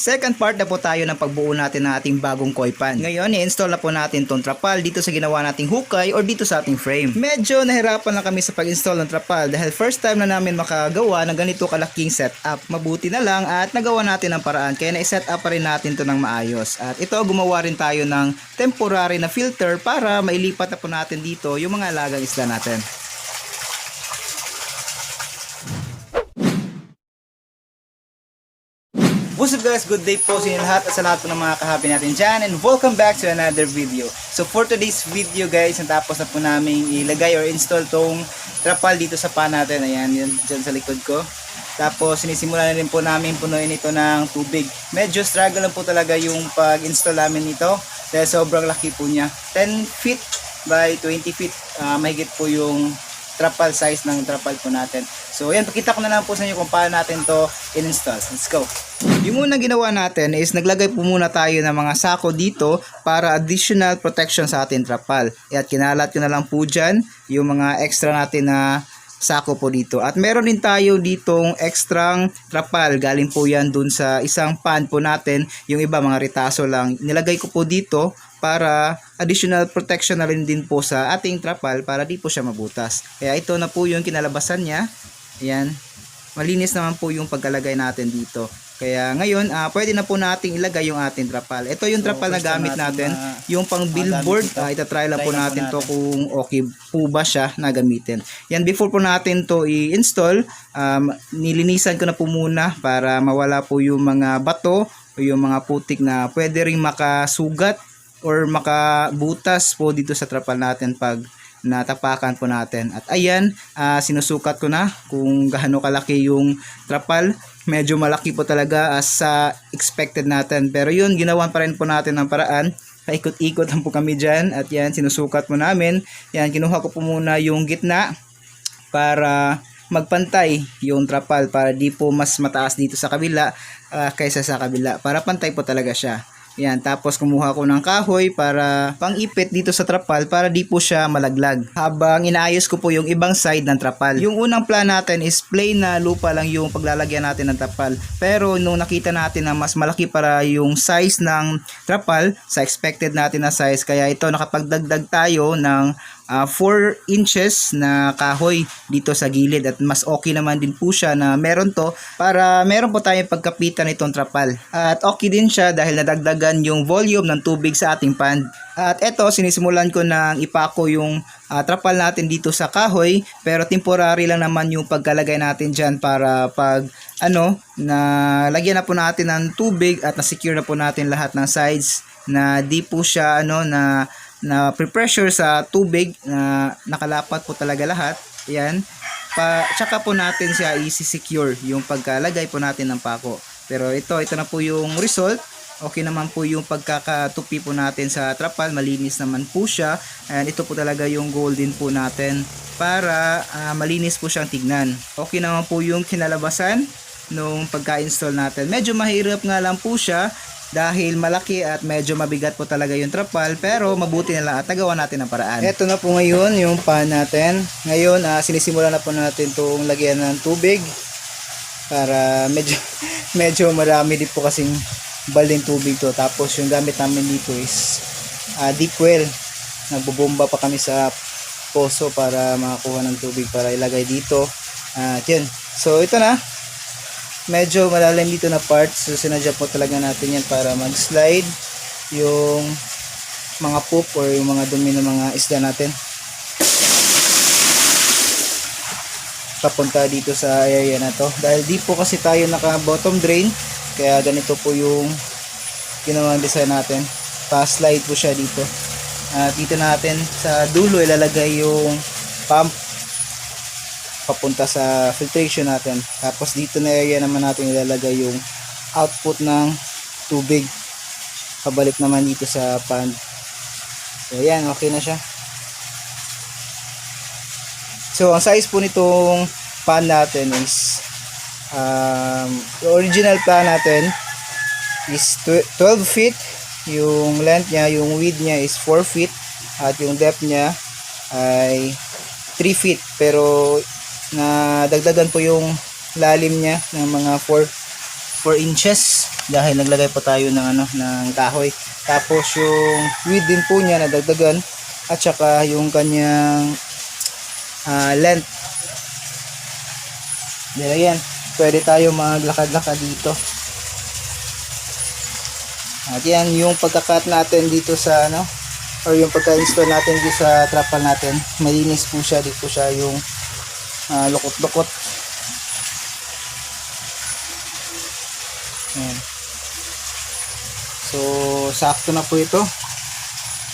Second part na po tayo ng pagbuo natin ng ating bagong koi pan. Ngayon, i-install na po natin tong trapal dito sa ginawa nating hukay or dito sa ating frame. Medyo nahirapan lang kami sa pag-install ng trapal dahil first time na namin makagawa ng ganito kalaking setup. Mabuti na lang at nagawa natin ang paraan kaya na-set up pa rin natin to ng maayos. At ito, gumawa rin tayo ng temporary na filter para mailipat na po natin dito yung mga alagang isda natin. Guys? Good day po sa inyo lahat at sa lahat po ng mga kahabi natin dyan and welcome back to another video. So for today's video guys, natapos na po namin ilagay or install tong trapal dito sa pan natin. Ayan, yun dyan sa likod ko. Tapos sinisimulan na rin po namin punuin ito ng tubig. Medyo struggle lang po talaga yung pag-install namin nito dahil sobrang laki po niya. 10 feet by 20 feet. Ah, mahigit po yung trapal size ng trapal po natin. So ayan, pakita ko na lang po sa inyo kung paano natin to in-install. Let's go! Yung unang ginawa natin is naglagay po muna tayo ng mga sako dito para additional protection sa ating trapal. At kinalat ko na lang po dyan yung mga extra natin na sako po dito. At meron din tayo ditong extrang trapal. Galing po yan dun sa isang pan po natin. Yung iba mga ritaso lang. Nilagay ko po dito para additional protection na rin din po sa ating trapal para di po siya mabutas. Kaya ito na po yung kinalabasan niya. Ayan. Malinis naman po yung pagkalagay natin dito. Kaya ngayon, ah, pwede na po nating ilagay yung ating trapal. Ito yung So, trapal na gamit natin natin. na- yung pang billboard, ah, itatry lang po po natin to natin. kung okay po ba siya na gamitin. Yan, before po natin to i-install, um, nilinisan ko na po muna para mawala po yung mga bato o yung mga putik na pwede ring makasugat or makabutas po dito sa trapal natin pag natapakan po natin. At ayan, ah, sinusukat ko na kung gaano kalaki yung trapal. Medyo malaki po talaga as sa expected natin. Pero yun, ginawan pa rin po natin ng paraan. Paikot-ikot lang po kami dyan. At yan, sinusukat po namin. Yan, kinuha ko po muna yung gitna para magpantay yung trapal para di po mas mataas dito sa kabila ah, kaysa sa kabila para pantay po talaga siya yan tapos kumuha ko ng kahoy para pang-ipit dito sa trapal para di po siya malaglag. Habang inaayos ko po yung ibang side ng trapal. Yung unang plan natin is plain na lupa lang yung paglalagyan natin ng trapal. Pero nung nakita natin na mas malaki para yung size ng trapal sa expected natin na size kaya ito nakapagdagdag tayo ng ah, 4 inches na kahoy dito sa gilid at mas okay naman din po siya na meron to para meron po tayong pagkapitan nitong trapal. At okay din siya dahil nadagdagan yung volume ng tubig sa ating pan. At eto sinisimulan ko nang ipako yung ah, trapal natin dito sa kahoy pero temporary lang naman yung pagkalagay natin dyan para pag ano na lagyan na po natin ng tubig at na-secure na po natin lahat ng sides na di po siya ano na na pre-pressure sa tubig na nakalapat po talaga lahat. Yan. Pa, tsaka po natin siya i-secure yung pagkalagay po natin ng pako. Pero ito, ito na po yung result. Okay naman po yung pagkakatupi po natin sa trapal. Malinis naman po siya. And ito po talaga yung goal din po natin para ah, malinis po siyang tignan. Okay naman po yung kinalabasan nung pagka-install natin. Medyo mahirap nga lang po siya dahil malaki at medyo mabigat po talaga yung trapal pero mabuti na lang at nagawa natin ang paraan. Ito na po ngayon yung pan natin. Ngayon ah, sinisimula na po natin itong lagyan ng tubig para medyo medyo marami din po kasing balding tubig to. Tapos yung gamit namin dito is ah, deep well. Nagbubomba pa kami sa poso para makakuha ng tubig para ilagay dito. At yun. So ito na medyo malalim dito na part. So sinadya po talaga natin yan para mag-slide yung mga poop or yung mga dumi ng mga isda natin. Papunta dito sa area na to. Dahil di po kasi tayo naka bottom drain kaya ganito po yung ginawang design natin. Pa slide po siya dito. At dito natin sa dulo ilalagay yung pump papunta sa filtration natin. Tapos dito na area naman natin ilalagay yung output ng tubig. Pabalik naman dito sa pan. So ayan, okay na siya. So ang size po nitong pan natin is um, original pan natin is tw- 12 feet. Yung length niya, yung width niya is 4 feet at yung depth niya ay 3 feet pero na dagdagan po yung lalim niya ng mga 4 4 inches dahil naglagay po tayo ng ano ng kahoy. Tapos yung width din po niya nadagdagan at saka yung kanyang ah, length. Dahil yan, pwede tayo maglakad-lakad dito. At yan yung pagka-cut natin dito sa ano or yung pagka-install natin dito sa trapal natin. Malinis po siya, di po siya yung ah, lukot-lukot. Ayan. So, sakto na po ito.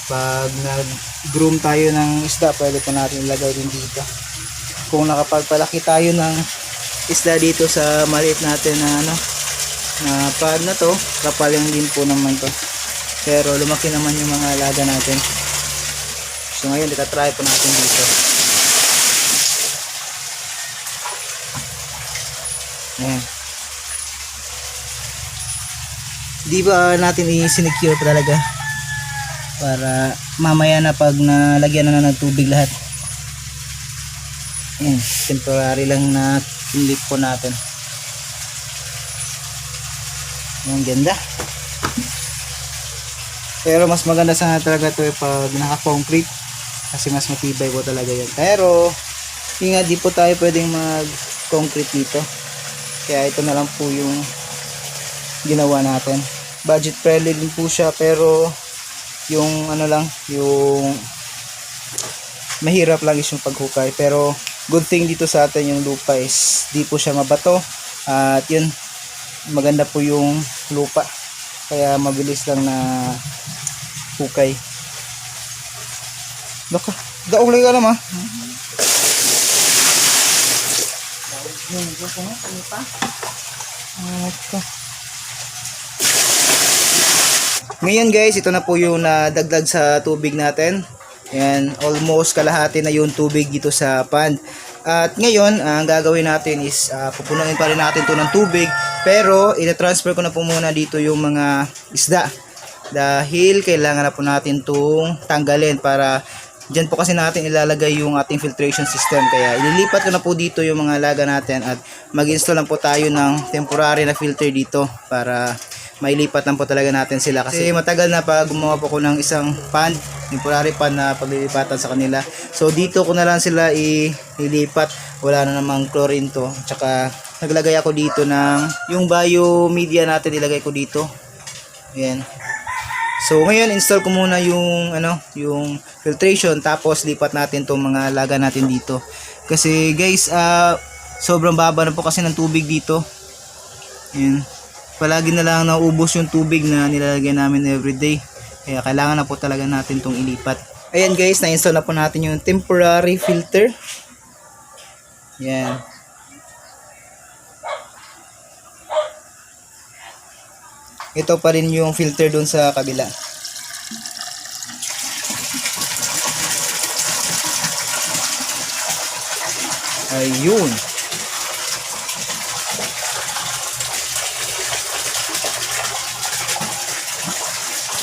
Pag nag-groom tayo ng isda, pwede po natin ilagay din dito. Kung nakapagpalaki tayo ng isda dito sa maliit natin na ano, na pad na to, kapal yung din po naman to. Pero lumaki naman yung mga alaga natin. So ngayon, try po natin dito. Ayan. Di ba natin i-secure pa talaga para mamaya na pag nalagyan na ng tubig lahat. Ayan, temporary lang na clip po natin. Ang ganda. Pero mas maganda sana talaga to eh pag naka-concrete kasi mas matibay po talaga yan. Pero ingat di po tayo pwedeng mag-concrete dito. Kaya ito na lang po yung ginawa natin. Budget friendly din po siya pero yung ano lang, yung mahirap lang is yung paghukay. Pero good thing dito sa atin yung lupa is di po siya mabato. At yun, maganda po yung lupa. Kaya mabilis lang na hukay. Laka, daulay ka naman. Okay. Ngayon guys, ito na po yung nadagdag sa tubig natin. Yan, almost kalahati na yung tubig dito sa pond. At ngayon, ang gagawin natin is uh, pupunuin pa rin natin to ng tubig. Pero, ina-transfer ko na po muna dito yung mga isda. Dahil kailangan na po natin itong tanggalin para Diyan po kasi natin ilalagay yung ating filtration system. Kaya ililipat ko na po dito yung mga laga natin at mag-install lang po tayo ng temporary na filter dito para mailipat lang po talaga natin sila. Kasi matagal na pa gumawa po ko ng isang pan, temporary pan na paglilipatan sa kanila. So dito ko na lang sila i- ilipat. Wala na namang chlorine to. Tsaka naglagay ako dito ng yung biomedia natin ilagay ko dito. Ayan. So ngayon install ko muna yung ano, yung filtration tapos lipat natin tong mga laga natin dito. Kasi guys, ah sobrang baba na po kasi ng tubig dito. Ayan. Palagi na lang naubos yung tubig na nilalagay namin everyday. Kaya kailangan na po talaga natin tong ilipat. Ayan guys, na-install na po natin yung temporary filter. Yan. Ito pa rin yung filter dun sa kabila. Ayun.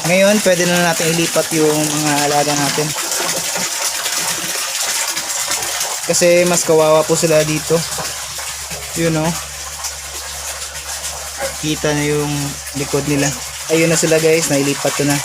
Ngayon, pwede na natin ilipat yung mga alaga natin. Kasi mas kawawa po sila dito. You know. Kita na yung likod nila. Ayun na sila guys, nailipat ko na.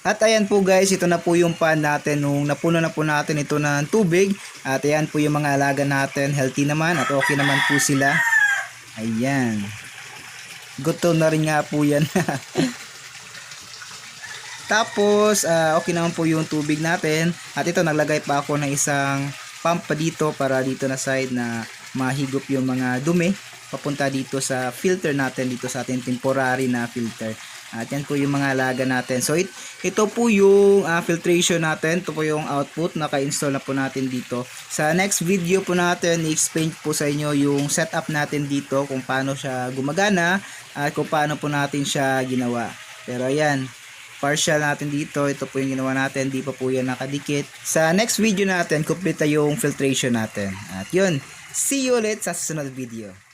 At ayan po guys, ito na po yung pan natin nung napuno na po natin ito ng tubig. At ayan po yung mga alaga natin, healthy naman at okay naman po sila. Ayan. Gutom na rin nga po yan. Tapos, ah, okay naman po yung tubig natin. At ito, naglagay pa ako ng isang pump dito para dito na side na mahigop yung mga dumi papunta dito sa filter natin dito sa ating temporary na filter. At yan po yung mga alaga natin. So it, ito po yung ah, filtration natin. Ito po yung output. Naka-install na po natin dito. Sa next video po natin, i-explain po sa inyo yung setup natin dito. Kung paano siya gumagana. At kung paano po natin siya ginawa. Pero ayan. Partial natin dito. Ito po yung ginawa natin. Di pa po yan nakadikit. Sa next video natin, complete yung filtration natin. At yun. See you ulit sa susunod video.